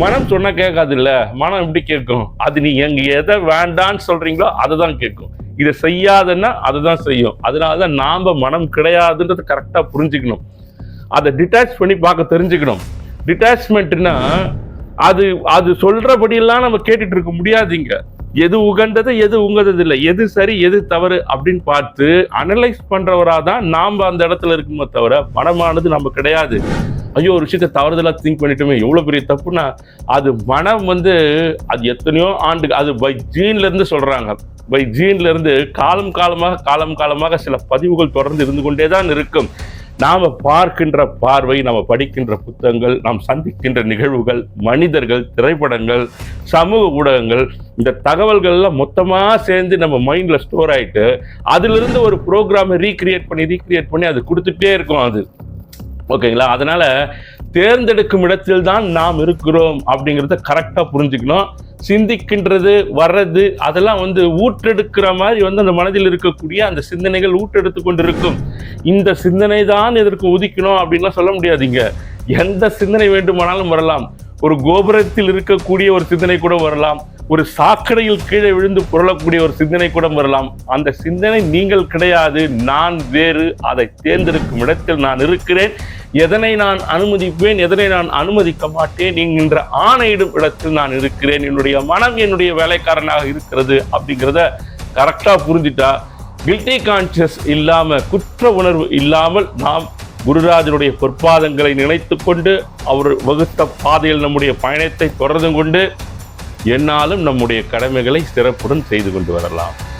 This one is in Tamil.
மனம் சொன்னா கேட்காது இல்ல மனம் எப்படி கேட்கும்? அது நீ எங்க எதை வேண்டான்னு சொல்றீங்களோ அதை தான் கேட்கும். இதை செய்யாதுன்னா அதை தான் செய்யும். அதனால தான் நாம மனம் கிடையாதுன்றதை கரெக்டாக புரிஞ்சுக்கணும். அதை டிட்டாச் பண்ணி பார்க்க தெரிஞ்சுக்கணும். டிட்டாச்மெண்ட்னா அது அது சொல்றபடியெல்லாம் நம்ம கேட்டுட்டு இருக்க முடியாதுங்க. எது உகந்தது எது உகந்தது இல்லை. எது சரி எது தவறு அப்படின்னு பார்த்து அனலைஸ் பண்றவரா தான் நாம அந்த இடத்துல இருக்குமே தவிர மனமானது நம்ம கிடையாது. ஐயோ ஒரு விஷயத்த தவறுதலாக திங்க் பண்ணிட்டோமே எவ்வளோ பெரிய தப்புனா அது மனம் வந்து அது எத்தனையோ ஆண்டு அது பை ஜீன்லேருந்து சொல்கிறாங்க பை ஜீன்லேருந்து காலம் காலமாக காலம் காலமாக சில பதிவுகள் தொடர்ந்து இருந்து கொண்டே தான் இருக்கும். நாம் பார்க்கின்ற பார்வை நாம் படிக்கின்ற புத்தகங்கள் நாம் சந்திக்கின்ற நிகழ்வுகள் மனிதர்கள் திரைப்படங்கள் சமூக ஊடகங்கள் இந்த தகவல்கள்லாம் மொத்தமாக சேர்ந்து நம்ம மைண்டில் ஸ்டோர் ஆகிட்டு அதிலிருந்து ஒரு ப்ரோக்ராமை ரீக்ரியேட் பண்ணி ரீக்ரியேட் பண்ணி அது கொடுத்துட்டே இருக்கும் அது. ஓகேங்களா? அதனால தேர்ந்தெடுக்கும் இடத்தில் தான் நாம் இருக்கிறோம் அப்படிங்கிறத கரெக்டாக புரிஞ்சுக்கணும். சிந்திக்கின்றது வர்றது அதெல்லாம் வந்து ஊற்றெடுக்கிற மாதிரி வந்து அந்த மனதில் இருக்கக்கூடிய அந்த சிந்தனைகள் ஊற்றெடுத்து கொண்டிருக்கும். இந்த சிந்தனை தான் இதற்கு உதிக்கணும் அப்படின்லாம் சொல்ல முடியாதுங்க எந்த சிந்தனை வேண்டுமானாலும் வரலாம். ஒரு கோபுரத்தில் இருக்கக்கூடிய ஒரு சிந்தனை கூட வரலாம். ஒரு சாக்கடையில் கீழே விழுந்து புரளக்கூடிய ஒரு சிந்தனை கூட வரலாம். அந்த சிந்தனை நீங்கள் கிடையாது நான் வேறு அதை தேர்ந்தெடுக்கும் இடத்தில் நான் இருக்கிறேன். எதனை நான் அனுமதிப்பேன் எதனை நான் அனுமதிக்க மாட்டேன் என்கின்ற ஆணையிடும் இடத்தில் நான் இருக்கிறேன். என்னுடைய மனம் என்னுடைய வேலைக்காரனாக இருக்கிறது அப்படிங்கிறத கரெக்டாக புரிஞ்சிட்டா கில்ட்டி கான்சியஸ் இல்லாம குற்ற உணர்வு இல்லாமல் நாம் குருராஜனுடைய பொற்பாதங்களை நினைத்து கொண்டு அவர் வகுத்த பாதையில் நம்முடைய பயணத்தை தொடர்ந்து கொண்டு என்னாலும் நம்முடைய கடமைகளை சிறப்புடன் செய்து கொண்டு வரலாம்.